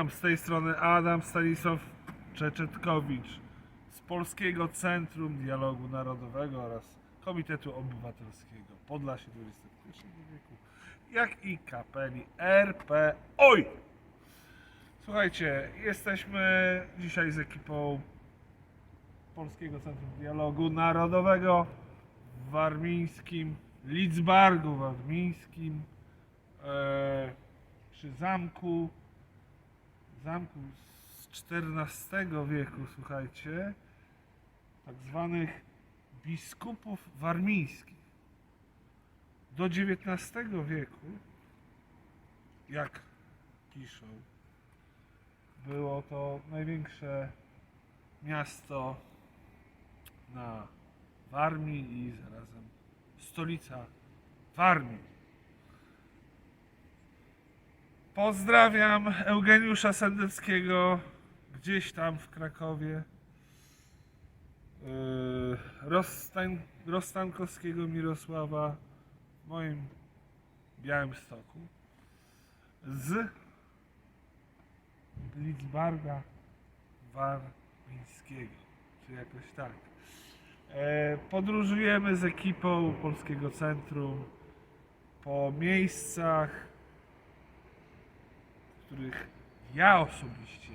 Witam z tej strony Adam Stanisław Czeczetkowicz z Polskiego Centrum Dialogu Narodowego oraz Komitetu Obywatelskiego Podlasie XXI wieku, jak i kapeli RP OJ. Słuchajcie, jesteśmy dzisiaj z ekipą Polskiego Centrum Dialogu Narodowego w warmińskim, Lidzbargu warmińskim, e, przy zamku, zamku z XIV wieku, słuchajcie, tak zwanych biskupów warmińskich. Do XIX wieku, jak piszą, było to największe miasto na Warmii i zarazem stolica Warmii. Pozdrawiam Eugeniusza Sendeckiego gdzieś tam w Krakowie. Yy, Rozstań, Rozstankowskiego Mirosława w moim Białymstoku. Z Lidzbarga Warmińskiego, czy jakoś tak. E, Podróżujemy z ekipą Polskiego Centrum po miejscach, których ja osobiście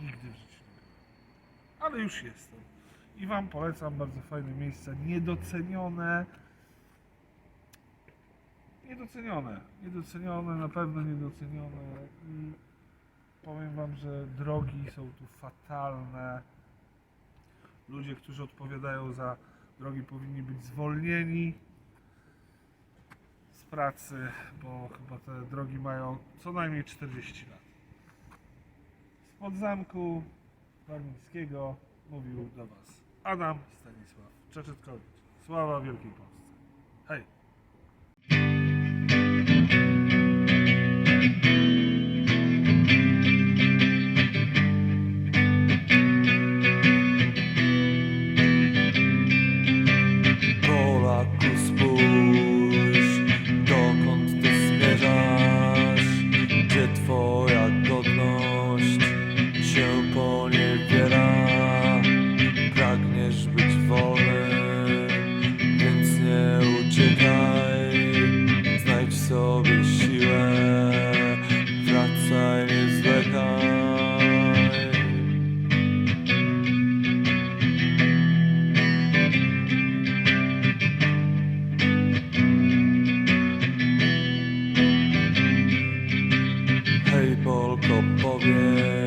nigdy w życiu nie byłem. Ale już jestem. I Wam polecam bardzo fajne miejsca, niedocenione. Niedocenione. Niedocenione, na pewno niedocenione. I powiem Wam, że drogi są tu fatalne. Ludzie, którzy odpowiadają za drogi, powinni być zwolnieni pracy, bo chyba te drogi mają co najmniej 40 lat. Spod zamku Warmińskiego mówił do Was Adam Stanisław Czeczetkowicz. Sława Wielkiej Polsce. Hej! again.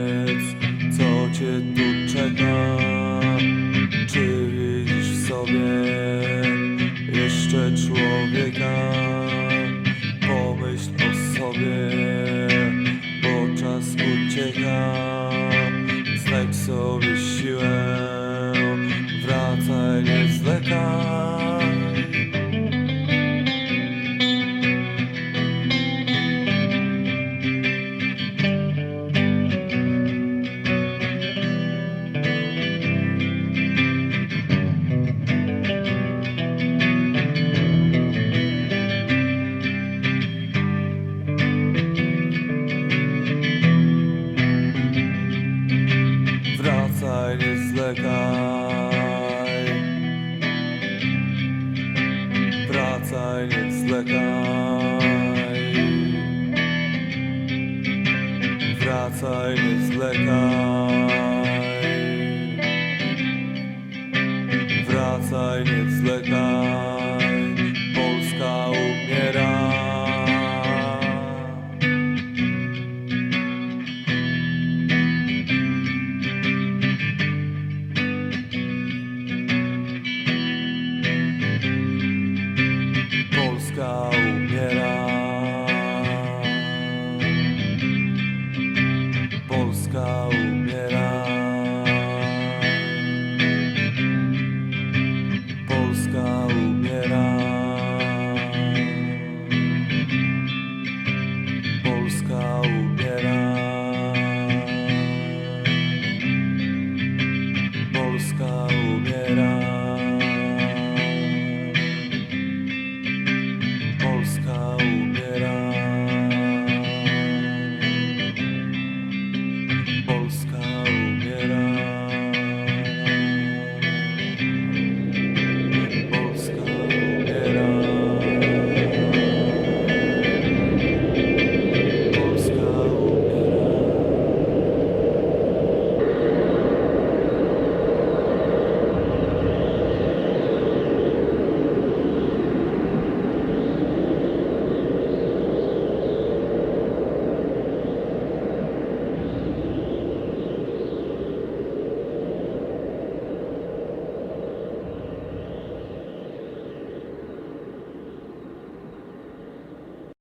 Nie zwlekaj Wracaj, nie zwlekaj Wracaj, nie zwlekaj